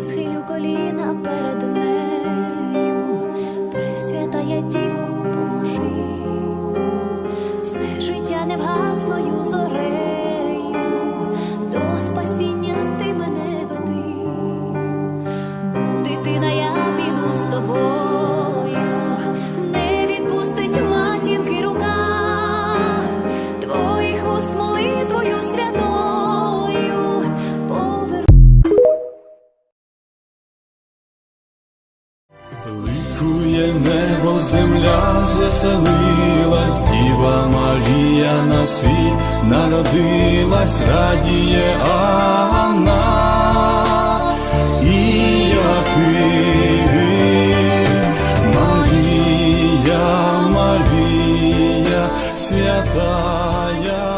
схилю коліна перед нею, присвята я діво, поможи, все життя невгасною зорею. Ликує небо, земля заселилась, Діва Марія на світ народилась, радіє Анна і Яким. Марія, Марія, святая.